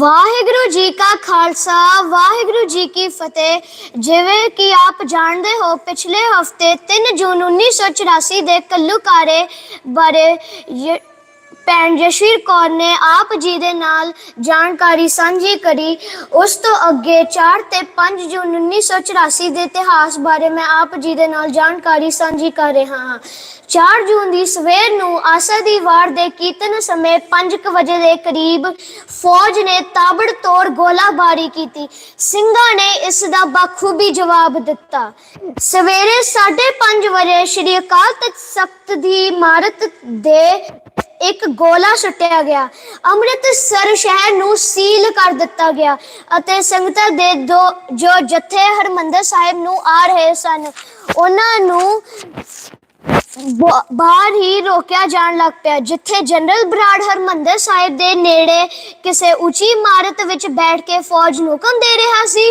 ਵਾਹਿਗੁਰੂ ਜੀ ਕਾ ਖਾਲਸਾ, ਵਾਹਿਗੁਰੂ ਜੀ ਕੀ ਫਤਿਹ। ਜਿਵੇਂ ਕਿ ਆਪ ਜਾਣਦੇ ਹੋ, ਪਿਛਲੇ ਹਫ਼ਤੇ 3 ਜੂਨ 1984 ਦੇ ਕੱਲੂਕਾਰੇ ਬਾਰੇ य- ਭੈਣ ਜਸ਼ਵੀਰ ਕੌਰ ਨੇ ਆਪ ਜੀ ਦੇ ਨਾਲ ਜਾਣਕਾਰੀ ਸਾਂਝੀ ਕਰੀ। ਉਸ ਤੋਂ ਅੱਗੇ 4 ਤੇ 5 ਜੂਨ 1984 ਦੇ ਇਤਿਹਾਸ ਬਾਰੇ ਮੈਂ ਆਪ ਜੀ ਦੇ ਨਾਲ ਜਾਣਕਾਰੀ ਸਾਂਝੀ ਕਰ ਰਿਹਾ ਹਾਂ। 4 ਜੂਨ ਦੀ ਸਵੇਰ ਨੂੰ ਆਸਾ ਦੀ ਵਾਰ ਦੇ ਕੀਰਤਨ ਸਮੇਂ 5 ਵਜੇ ਦੇ ਕਰੀਬ ਫੌਜ ਨੇ ਤਾਬੜਤੋੜ ਗੋਲਾਬਾਰੀ ਕੀਤੀ। ਸਿੰਘਾਂ ਨੇ ਇਸ ਦਾ ਬਖੂਬੀ ਜਵਾਬ ਦਿੱਤਾ। ਸਵੇਰੇ 5:30 ਵਜੇ ਸ਼੍ਰੀ ਅਕਾਲ ਤਖਤ ਸਖਤ ਦੀ ਇਮਾਰਤ ਦੇ ਇੱਕ ਗੋਲਾ ਸੁੱਟਿਆ ਗਿਆ। ਅੰਮ੍ਰਿਤਸਰ ਸ਼ਹਿਰ ਨੂੰ ਸੀਲ ਕਰ ਦਿੱਤਾ ਗਿਆ ਅਤੇ ਸੰਗਤਾਂ ਦੇ ਦੋ, ਜੋ ਜਥੇ ਹਰਮੰਦਰ ਸਾਹਿਬ ਨੂੰ ਆ ਰਹੇ ਸਨ, ਉਹਨਾਂ ਨੂੰ ਬਾਹਰ ਹੀ ਰੋਕਿਆ ਜਾਣ ਲੱਗ ਪਿਆ, ਜਿੱਥੇ ਜਨਰਲ ਬਰਾੜ ਹਰਮੰਦਰ ਸਾਹਿਬ ਦੇ ਨੇੜੇ ਕਿਸੇ ਉੱਚੀ ਇਮਾਰਤ ਵਿੱਚ ਬੈਠ ਕੇ ਫੌਜ ਨੂੰ ਹੁਕਮ ਦੇ ਰਿਹਾ ਸੀ,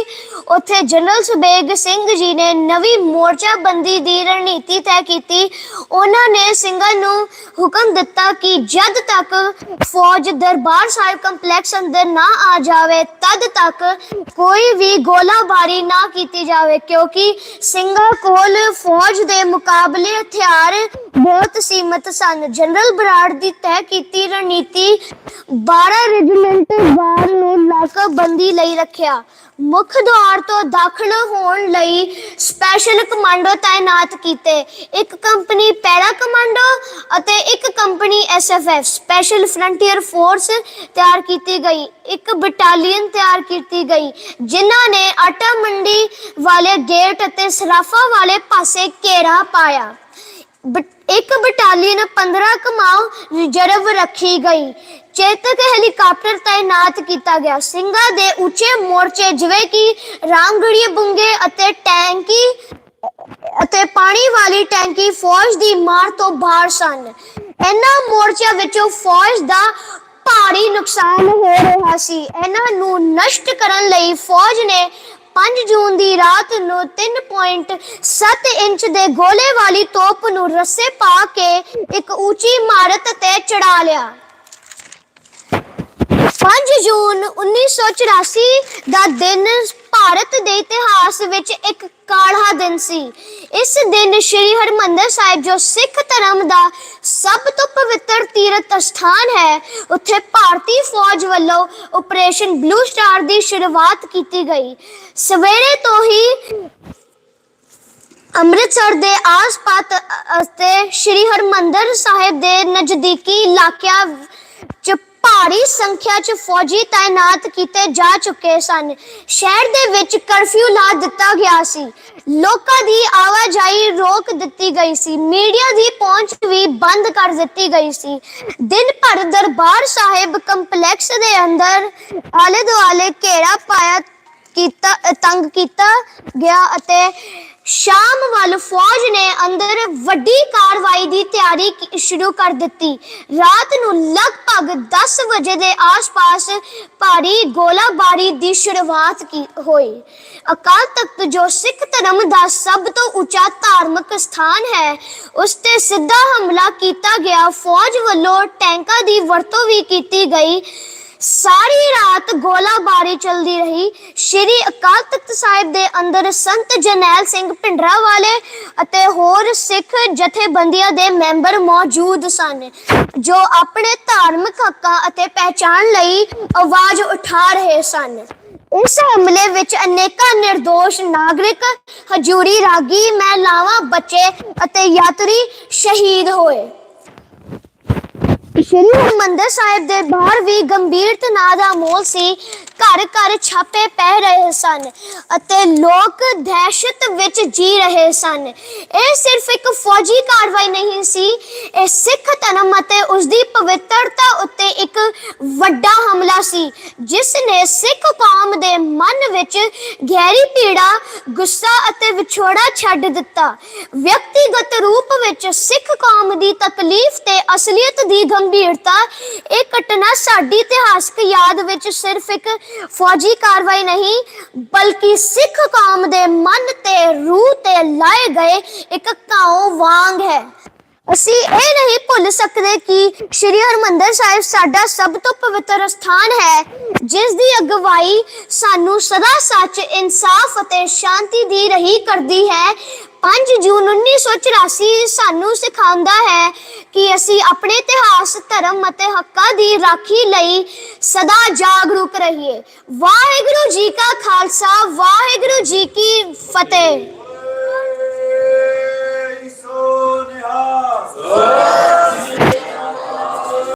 ਉੱਥੇ ਜਨਰਲ ਸੁਬੇਗ ਸਿੰਘ ਜੀ ਨੇ ਨਵੀਂ ਮੋਰਚਾਬੰਦੀ ਦੀ ਰਣਨੀਤੀ ਤੈਅ ਕੀਤੀ। ਉਹਨਾਂ ਨੇ ਸਿੰਘਾਂ ਨੂੰ ਹੁਕਮ ਦਿੱਤਾ ਕਿ ਜਦ ਤੱਕ ਫੌਜ ਦਰਬਾਰ ਸਾਹਿਬ ਕੰਪਲੈਕਸ ਅੰਦਰ ਨਾ ਆ ਜਾਵੇ, ਤਦ ਤੱਕ ਕੋਈ ਵੀ ਗੋਲਾਬਾਰੀ ਨਾ ਕੀਤੀ ਜਾਵੇ, ਕਿਉਂਕਿ ਸਿੰਘਾਂ ਕੋਲ ਫੌਜ ਦੇ ਮੁਕਾਬਲੇ ਹਥਿਆਰ ਬਹੁਤ ਸੀਮਤ ਸਨ। ਜਨਰਲ ਬਰਾੜ ਦੀ ਤੈਅ ਕੀਤੀ ਰਣਨੀਤੀ 12 ਰੈਜੀਮੈਂਟ ਵਾਰ ਨੂੰ ਨਾਕਾਬੰਦੀ ਲਈ ਰੱਖਿਆ। ਮੁੱਖ ਦੁਆਰ ਤੋਂ ਦਾਖਲ ਹੋਣ ਲਈ ਸਪੈਸ਼ਲ ਕਮਾਂਡੋ ਤਾਇਨਾਤ ਕੀਤੇ। ਇੱਕ ਕੰਪਨੀ ਪੈਰਾ ਕਮਾਂਡੋ ਅਤੇ ਇੱਕ company SFF special frontier force ਤਿਆਰ ਕੀਤੀ ਗਈ। ਇੱਕ ਬਟਾਲੀਅਨ ਤਿਆਰ ਕੀਤੀ ਗਈ, ਜਿਨ੍ਹਾਂ ਨੇ ਆਟਾ ਮੰਡੀ ਵਾਲੇ ਗੇਟ ਅਤੇ ਸਰਾਫਾ ਵਾਲੇ ਪਾਸੇ ਘੇਰਾ ਪਾਇਆ। ਬਟ- ਇੱਕ ਬਟਾਲੀਅਨ 15 ਕਮਾਓ ਰਿਜ਼ਰਵ ਰੱਖੀ ਗਈ। ਚੇਤਕ ਹੈਲੀਕਾਪਟਰ ਤਾਇਨਾਤ ਕੀਤਾ ਗਿਆ। ਸਿੰਘਾਂ ਦੇ ਉੱਚੇ ਮੋਰਚੇ ਜਿਵੇਂ ਕਿ ਰਾਮਗੜੀਏ ਬੁੰਗੇ ਅਤੇ ਟੈਂਕੀ ਅਤੇ ਪਾਣੀ ਵਾਲੀ ਟੈਂਕੀ ਫੌਜ ਦੀ ਮਾਰ ਤੋਂ ਬਾਹਰ ਸਨ। ਇਹਨਾਂ ਮੋਰਚਿਆਂ ਵਿੱਚੋਂ ਫੌਜ ਦਾ ਭਾਰੀ ਨੁਕਸਾਨ ਹੋ ਰਿਹਾ ਸੀ। ਇਹਨਾਂ ਨੂੰ ਨਸ਼ਟ ਕਰਨ ਲਈ ਫੌਜ ਨੇ 5 ਜੂਨ ਦੀ ਰਾਤ ਨੂੰ 3.7 ਇੰਚ ਦੇ ਗੋਲੇ ਵਾਲੀ ਤੋਪ ਨੂੰ ਰੱਸੇ ਪਾ ਕੇ ਇੱਕ ਉੱਚੀ ਇਮਾਰਤ ਤੇ ਚੜਾ ਲਿਆ। 5 ਜੂਨ 1984 ਦਾ ਦਿਨ ਭਾਰਤ ਦੇ ਇਤਿਹਾਸ ਵਿੱਚ ਇੱਕ ਕਾਲਾ ਦਿਨ ਸੀ। ਇਸ ਦਿਨ ਸ੍ਰੀ ਹਰਮੰਦਰ ਸਾਹਿਬ, ਜੋ ਸਿੱਖ ਧਰਮ ਦਾ ਸਭ ਤੋਂ ਪਵਿੱਤਰ ਤੀਰਥ ਸਥਾਨ ਹੈ, ਉੱਥੇ ਭਾਰਤੀ ਫੌਜ ਵੱਲੋਂ ਆਪਰੇਸ਼ਨ ਬਲੂ ਸਟਾਰ ਦੀ ਸ਼ੁਰੂਆਤ ਕੀਤੀ ਗਈ। ਸਵੇਰੇ ਤੋਂ ਹੀ ਅੰਮ੍ਰਿਤਸਰ ਦੇ ਆਸ-ਪਾਸ ਅਤੇ ਸ੍ਰੀ ਹਰਮੰਦਰ ਸਾਹਿਬ ਦੇ ਨਜ਼ਦੀਕੀ ਇਲਾਕਿਆਂ 'ਚ ਭਾਰੀ ਸੰਖਿਆ 'ਚ ਫੌਜੀ ਤਾਇਨਾਤ ਕੀਤੇ ਜਾ ਚੁੱਕੇ ਸਨ। ਸ਼ਹਿਰ ਦੇ ਵਿੱਚ ਕਰਫਿਊ ਲਾ ਦਿੱਤਾ ਗਿਆ ਸੀ। ਲੋਕਾਂ ਦੀ ਆਵਾਜਾਈ ਰੋਕ ਦਿੱਤੀ ਗਈ ਸੀ। ਮੀਡੀਆ ਦੀ ਪਹੁੰਚ ਵੀ ਬੰਦ ਕਰ ਦਿੱਤੀ ਗਈ ਸੀ। ਦਿਨ ਭਰ ਦਰਬਾਰ ਸਾਹਿਬ ਕੰਪਲੈਕਸ ਦੇ ਅੰਦਰ ਆਲੇ ਦੁਆਲੇ ਘੇਰਾ ਪਾਇਆ ਕੀਤਾ, ਤੰਗ ਕੀਤਾ ਗਿਆ ਅਤੇ ਸ਼ਾਮ ਵੱਲ ਫੌਜ ਨੇ ਅੰਦਰ ਵੱਡੀ ਕਾਰਵਾਈ ਦੀ ਤਿਆਰੀ ਸ਼ੁਰੂ ਕਰ ਦਿੱਤੀ। ਰਾਤ ਨੂੰ ਲਗਭਗ 10 ਵਜੇ ਦੇ ਆਸ-ਪਾਸ ਭਾਰੀ ਗੋਲਾਬਾਰੀ ਦੀ ਸ਼ੁਰੂਆਤ ਕੀ, ਹੋਈ। ਅਕਾਲ ਤਖਤ ਜੋ ਸਿੱਖ ਧਰਮ ਦਾ ਸਭ ਤੋਂ ਉੱਚਾ ਧਾਰਮਿਕ ਸਥਾਨ ਹੈ, ਉਸ ਤੇ ਸਿੱਧਾ ਹਮਲਾ ਕੀਤਾ ਗਿਆ। ਫੌਜ ਵੱਲੋਂ ਟੈਂਕਾਂ ਦੀ ਵਰਤੋਂ ਵੀ ਕੀਤੀ ਗਈ। ਸਾਰੀ ਰਾਤ ਗੋਲਾਬਾਰੀ ਚੱਲਦੀ ਰਹੀ। ਸ਼੍ਰੀ ਅਕਾਲ ਤਖਤ ਸਾਹਿਬ ਦੇ ਅੰਦਰ ਸੰਤ ਜਰਨੈਲ ਸਿੰਘ ਭਿੰਡਰਾ ਵਾਲੇ ਅਤੇ ਹੋਰ ਸਿੱਖ ਜਥੇਬੰਦੀਆਂ ਦੇ ਮੈਂਬਰ ਮੌਜੂਦ ਸਨ, ਜੋ ਆਪਣੇ ਧਾਰਮਿਕ ਹੱਕਾਂ ਅਤੇ ਪਹਿਚਾਣ ਲਈ ਆਵਾਜ਼ ਉਠਾ ਰਹੇ ਸਨ। ਇਸ ਹਮਲੇ ਵਿੱਚ ਅਨੇਕਾਂ નિર્ਦੋਸ਼ ਨਾਗਰਿਕ, ਹਜੂਰੀ ਰਾਗੀ, ਮਹਿਲਾਵਾਂ, ਬੱਚੇ ਅਤੇ ਯਾਤਰੀ ਸ਼ਹੀਦ ਹੋਏ। ਸ਼੍ਰੀ ਹਰਿਮੰਦਰ ਸਾਹਿਬ ਦੇ ਬਾਹਰ ਵੀ ਗੰਭੀਰ ਤਣਾਅ ਦਾ ਮੋਲ ਸੀ। ਘਰ ਘਰ ਛਾਪੇ ਪੈ ਰਹੇ ਸਨ ਅਤੇ ਲੋਕ ਦਹਿਸ਼ਤ ਵਿੱਚ ਜੀ ਰਹੇ ਸਨ। ਇਹ ਸਿਰਫ ਇੱਕ ਫੌਜੀ ਕਾਰਵਾਈ ਨਹੀਂ ਸੀ, ਇਹ ਸਿੱਖ ਧਰਮ ਅਤੇ ਉਸ ਦੀ ਪਵਿੱਤਰਤਾ ਉੱਤੇ ਇੱਕ ਵੱਡਾ ਹਮਲਾ ਸੀ ਜਿਸ ਨੇ ਸਿੱਖ ਕੌਮ ਦੇ ਮਨ ਵਿੱਚ ਗਹਿਰੀ ਪੀੜਾ, ਗੁੱਸਾ ਅਤੇ ਵਿਛੋੜਾ ਛੱਡ ਦਿੱਤਾ। ਵਿਅਕਤੀਗਤ ਰੂਪ ਵਿੱਚ ਸਿੱਖ ਕੌਮ ਦੀ ਤਕਲੀਫ ਤੇ ਅਸਲੀਅਤ ਦੀ ਗੰਭੀਰਤਾ, ਇਹ ਘਟਨਾ ਸਾਡੀ ਇਤਿਹਾਸਕ ਯਾਦ ਵਿੱਚ ਸਿਰਫ ਇੱਕ ਫੌਜੀ ਕਾਰਵਾਈ ਨਹੀਂ, ਬਲਕਿ ਸਿੱਖ ਕੌਮ ਦੇ ਮਨ ਤੇ ਰੂਹ ਤੇ ਲਾਏ ਗਏ ਇੱਕ ਘਾਉ ਵਾਂਗ ਹੈ। ਅਸੀਂ ਇਹ ਨਹੀਂ ਭੁੱਲ ਸਕਦੇ ਕਿ ਸ੍ਰੀ ਹਰਮੰਦਰ ਸਾਹਿਬ ਸਾਡਾ ਸਭ ਤੋਂ ਪਵਿੱਤਰ ਸਥਾਨ ਹੈ, ਜਿਸ ਦੀ ਅਗਵਾਈ ਸਾਨੂੰ ਸਦਾ ਸੱਚ, ਇਨਸਾਫ ਅਤੇ ਸ਼ਾਂਤੀ ਦੀ ਰਹੀ ਕਰਦੀ ਹੈ। 5 ਜੂਨ 1984 ਸਾਨੂੰ ਸਿਖਾਉਂਦਾ ਹੈ ਕਿ ਅਸੀਂ ਆਪਣੇ ਇਤਿਹਾਸ, ਧਰਮ ਅਤੇ ਹੱਕਾਂ ਦੀ ਰਾਖੀ ਲਈ ਸਦਾ ਜਾਗਰੂਕ ਰਹੀਏ। ਵਾਹਿਗੁਰੂ ਜੀ ਕਾ ਖਾਲਸਾ, ਵਾਹਿਗੁਰੂ ਜੀ ਕੀ ਫਤਿਹ।